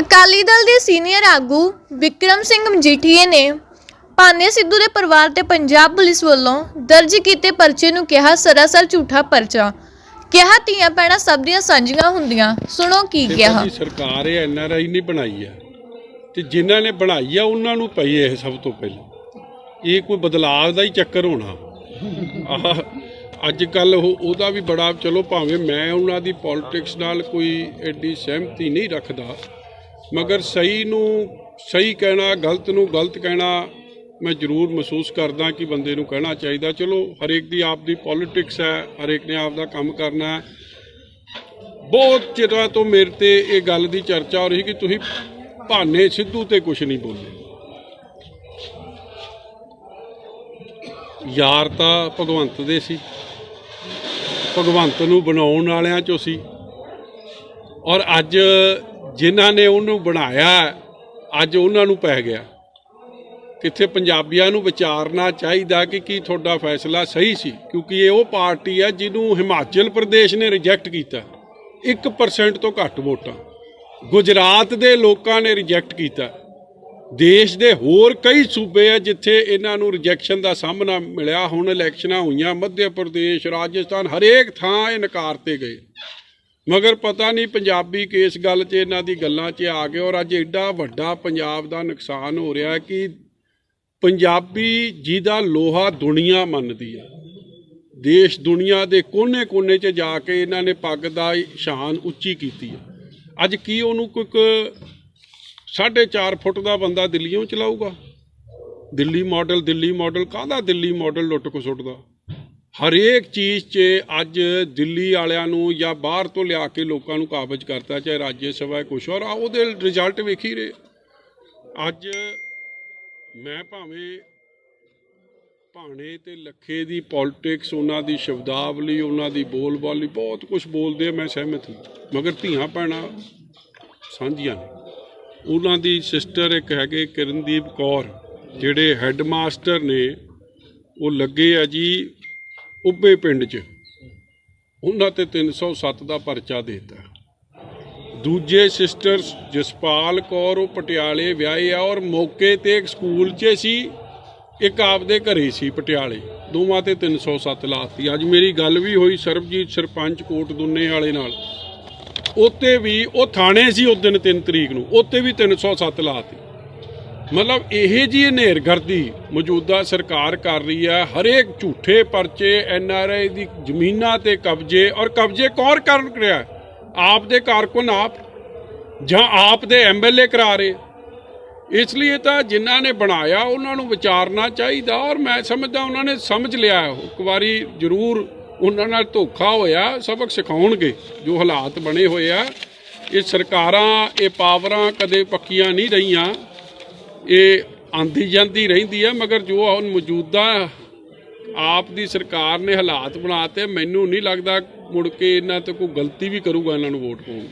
ਅਕਾਲੀ ਦਲ ਦੇ ਸੀਨੀਅਰ ਆਗੂ ਵਿਕਰਮ ਸਿੰਘ ਮਜੀਠੀਏ ਨੇ ਭਾਨੇ ਸਿੱਧੂ ਦੇ ਪਰਿਵਾਰ ਤੇ ਪੰਜਾਬ ਪੁਲਿਸ ਵੱਲੋਂ ਦਰਜ ਕੀਤੇ ਪਰਚੇ ਨੂੰ ਕਿਹਾ ਸਰਾਸਰ ਝੂਠਾ ਪਰਚਾ। ਕਿਹਾ ਧੀਆਂ ਪੈਣਾ ਸਭ ਦੀਆਂ ਸਾਂਝੀਆਂ ਹੁੰਦੀਆਂ। ਸੁਣੋ ਕੀ ਕਿਹਾ। ਸਰਕਾਰ ਇਹ ਐਨਆਰਆਈ ਨਹੀਂ ਬਣਾਈ ਆ ਤੇ ਜਿਨ੍ਹਾਂ ਨੇ ਬਣਾਈ ਆ ਉਹਨਾਂ ਨੂੰ ਪਈ ਇਹ ਸਭ ਤੋਂ ਪਹਿਲਾਂ। ਇਹ ਕੋਈ ਬਦਲਾਅ ਦਾ ਹੀ ਚੱਕਰ ਹੋਣਾ। ਆਹ ਅੱਜ ਕੱਲ ਉਹ ਉਹਦਾ ਵੀ ਬੜਾ ਚਲੋ ਭਾਵੇਂ ਮੈਂ ਉਹਨਾਂ ਦੀ ਪੋਲਿਟਿਕਸ ਨਾਲ ਕੋਈ ਐਡੀ ਸਹਿਮਤੀ ਨਹੀਂ ਰੱਖਦਾ ਮਗਰ ਸਹੀ ਨੂੰ ਸਹੀ ਕਹਿਣਾ, ਗਲਤ ਨੂੰ ਗਲਤ ਕਹਿਣਾ ਮੈਂ ਜ਼ਰੂਰ ਮਹਿਸੂਸ ਕਰਦਾ ਕਿ ਬੰਦੇ ਨੂੰ ਕਹਿਣਾ ਚਾਹੀਦਾ। ਚਲੋ, ਹਰੇਕ ਦੀ ਆਪ ਦੀ ਪੋਲਿਟਿਕਸ ਹੈ, ਹਰੇਕ ਨੇ ਆਪ ਦਾ ਕੰਮ ਕਰਨਾ ਹੈ। ਬਹੁਤ ਚਿਰਾਂ ਤੋਂ ਮੇਰੇ ਤੇ ਇਹ ਗੱਲ ਦੀ ਚਰਚਾ ਹੋ ਰਹੀ ਕਿ ਤੁਸੀਂ ਭਾਨੇ ਸਿੱਧੂ ਤੇ ਕੁਝ ਨਹੀਂ ਬੋਲੇ ਯਾਰ ਤਾਂ ਭਗਵੰਤ ਦੇ ਸੀ। ਭਗਵੰਤ ਨੂੰ ਬਣਾਉਣ ਵਾਲਿਆਂ ਚੋਂ ਸੀ। ਔਰ ਅੱਜ ਜਿਨ੍ਹਾਂ ਨੇ ਉਹਨੂੰ ਬਣਾਇਆ, ਅੱਜ ਉਹਨਾਂ ਨੂੰ ਪੈ ਗਿਆ। ਕਿੱਥੇ ਪੰਜਾਬੀਆਂ ਨੂੰ ਵਿਚਾਰਨਾ ਚਾਹੀਦਾ ਕਿ ਕੀ ਤੁਹਾਡਾ ਫੈਸਲਾ ਸਹੀ ਸੀ? ਕਿਉਂਕਿ ਇਹ ਉਹ ਪਾਰਟੀ ਹੈ ਜਿਹਨੂੰ ਹਿਮਾਚਲ ਪ੍ਰਦੇਸ਼ ਨੇ ਰਿਜੈਕਟ ਕੀਤਾ। 1% ਤੋਂ ਘੱਟ ਵੋਟਾਂ। ਗੁਜਰਾਤ ਦੇ ਲੋਕਾਂ ਨੇ ਰਿਜੈਕਟ ਕੀਤਾ। ਦੇਸ਼ ਦੇ ਹੋਰ ਕਈ ਸੂਬੇ ਆ ਜਿੱਥੇ ਇਹਨਾਂ ਨੂੰ ਰਿਜੈਕਸ਼ਨ ਦਾ ਸਾਹਮਣਾ ਮਿਲਿਆ। ਹੁਣ ਇਲੈਕਸ਼ਨਾਂ ਹੋਈਆਂ। ਮੱਧ ਪ੍ਰਦੇਸ਼, ਰਾਜਸਥਾਨ ਹਰੇਕ ਥਾਂ ਇਹ ਨਕਾਰ 'ਤੇ ਗਏ। ਮਗਰ ਪਤਾ ਨਹੀਂ ਪੰਜਾਬੀ ਕਿਸ ਗੱਲ 'ਚ ਇਹਨਾਂ ਦੀ ਗੱਲਾਂ 'ਚ ਆ ਗਏ ਔਰ ਅੱਜ ਐਡਾ ਵੱਡਾ ਪੰਜਾਬ ਦਾ ਨੁਕਸਾਨ ਹੋ ਰਿਹਾ ਕਿ ਪੰਜਾਬੀ ਜਿਹਦਾ ਲੋਹਾ ਦੁਨੀਆ ਮੰਨਦੀ ਹੈ ਦੇਸ਼ ਦੁਨੀਆ ਦੇ ਕੋਨੇ-ਕੋਨੇ 'ਚ ਜਾ ਕੇ ਇਹਨਾਂ ਨੇ ਪੱਗ ਦਾ ਸ਼ਾਨ ਉੱਚੀ ਕੀਤੀ ਹੈ ਅੱਜ ਕੀ ਉਹਨੂੰ ਕੋਈ ਇੱਕ ਸਾਢੇ ਚਾਰ ਫੁੱਟ ਦਾ ਬੰਦਾ ਦਿੱਲੀੋਂ ਚਲਾਊਗਾ? ਦਿੱਲੀ ਮਾਡਲ ਦਿੱਲੀ ਮਾਡਲ ਕਾਹਦਾ ਦਿੱਲੀ ਮਾਡਲ ਲੁੱਟ ਕੋ ਸੁੱਟਦਾ ਹਰੇਕ ਚੀਜ਼ 'ਚ ਅੱਜ ਦਿੱਲੀ ਵਾਲਿਆਂ ਨੂੰ ਜਾਂ ਬਾਹਰ ਤੋਂ ਲਿਆ ਕੇ ਲੋਕਾਂ ਨੂੰ ਕਾਬਜ ਕਰਤਾ, ਚਾਹੇ ਰਾਜ ਸਭਾ ਹੈ, ਕੁਛ ਔਰ ਆ ਉਹਦੇ ਰਿਜ਼ਲਟ ਵੇਖੀ ਰਹੇ। ਅੱਜ ਮੈਂ ਭਾਵੇਂ ਭਾਣੇ ਤੇ ਲੱਖੇ ਦੀ ਪੋਲਿਟਿਕਸ ਉਹਨਾਂ ਦੀ ਸ਼ਬਦਾਵਲੀ, ਉਹਨਾਂ ਦੀ ਬੋਲਬਾਲੀ, ਬਹੁਤ ਕੁਝ ਬੋਲਦੇ ਆ, ਮੈਂ ਸਹਿਮਤ ਹਾਂ। ਮਗਰ ਧੀਆਂ ਭੈਣਾਂ ਸਾਂਝੀਆਂ ਨੇ। ਉਹਨਾਂ ਦੀ ਸਿਸਟਰ ਇੱਕ ਹੈਗੇ ਕਿਰਨਦੀਪ ਕੌਰ, ਜਿਹੜੇ ਹੈੱਡਮਾਸਟਰ ਨੇ, ਉਹ ਲੱਗੇ ਆ ਜੀ ਉੱਬੇ ਪਿੰਡ 'ਚ। ਉਹਨਾਂ ਤੇ 307 ਦਾ ਪਰਚਾ ਦੇਤਾ। ਦੂਜੇ ਸਿਸਟਰ ਜਸਪਾਲ ਕੌਰ ਉਹ ਪਟਿਆਲੇ ਵਿਆਹੇ ਆ ਔਰ ਮੌਕੇ ਤੇ ਇੱਕ ਸਕੂਲ 'ਚ ਸੀ। ਇੱਕ ਆਪਦੇ ਘਰੇ ਸੀ ਪਟਿਆਲੇ। ਦੋਵਾਂ ਤੇ 307 ਲਾਤੀ। ਅੱਜ ਮੇਰੀ ਗੱਲ ਵੀ ਹੋਈ ਸਰਬਜੀਤ ਸਰਪੰਚ ਕੋਟ ਦੁੰਨੇ ਵਾਲੇ ਨਾਲ। ਉੱਤੇ ਵੀ ਉਹ ਥਾਣੇ ਸੀ ਉਸ ਦਿਨ 3 ਤਰੀਕ ਨੂੰ। ਉੱਤੇ ਵੀ 307 ਲਾਤੀ। ਮਤਲਬ ਇਹ ਜੀ ਹਨੇਰਗਰਦੀ ਮੌਜੂਦਾ ਸਰਕਾਰ ਕਰ ਰਹੀ ਹੈ, ਹਰੇਕ ਝੂਠੇ ਪਰਚੇ ਐਨ ਆਰ ਆਈ ਦੀ ਜ਼ਮੀਨਾਂ ਤੇ ਕਬਜ਼ੇ ਔਰ ਕਬਜ਼ੇ ਕੌਣ ਕਰ ਰਿਹਾ ਆਪ ਦੇ ਕਾਰਕੁਨ ਆਪ, ਜਾਂ ਆਪ ਦੇ ਐਮਐਲਏ ਕਰਾ ਰਹੇ। ਇਸ ਲਈ ਤਾਂ ਜਿਨ੍ਹਾਂ ਨੇ ਬਣਾਇਆ, ਉਹਨਾਂ ਨੂੰ ਵਿਚਾਰਨਾ ਚਾਹੀਦਾ ਔਰ ਮੈਂ ਸਮਝਦਾ ਉਹਨਾਂ ਨੇ ਸਮਝ ਲਿਆ ਇੱਕ ਵਾਰੀ ਜ਼ਰੂਰ ਉਹਨਾਂ ਨਾਲ ਧੋਖਾ ਹੋਇਆ, ਸਬਕ ਸਿਖਾਉਣਗੇ ਜੋ ਹਾਲਾਤ ਬਣੇ ਹੋਏ ਆ। ਇਹ ਸਰਕਾਰਾਂ, ਇਹ ਪਾਵਰਾਂ ਕਦੇ ਪੱਕੀਆਂ ਨਹੀਂ ਰਹੀਆਂ। ਇਹ ਆਂਦੀ ਜਾਂਦੀ ਰਹਿੰਦੀ ਹੈ ਮਗਰ ਜੋ ਹੁਣ ਮੌਜੂਦਾ ਆਪ ਦੀ ਸਰਕਾਰ ਨੇ ਹਾਲਾਤ ਬਣਾਤੇ ਮੈਨੂੰ ਨਹੀਂ ਲੱਗਦਾ ਮੁੜ ਕੇ ਇਹਨਾਂ ਤੇ ਕੋਈ ਗਲਤੀ ਵੀ ਕਰੂਗਾ ਇਹਨਾਂ ਨੂੰ ਵੋਟ ਪਾਉਣ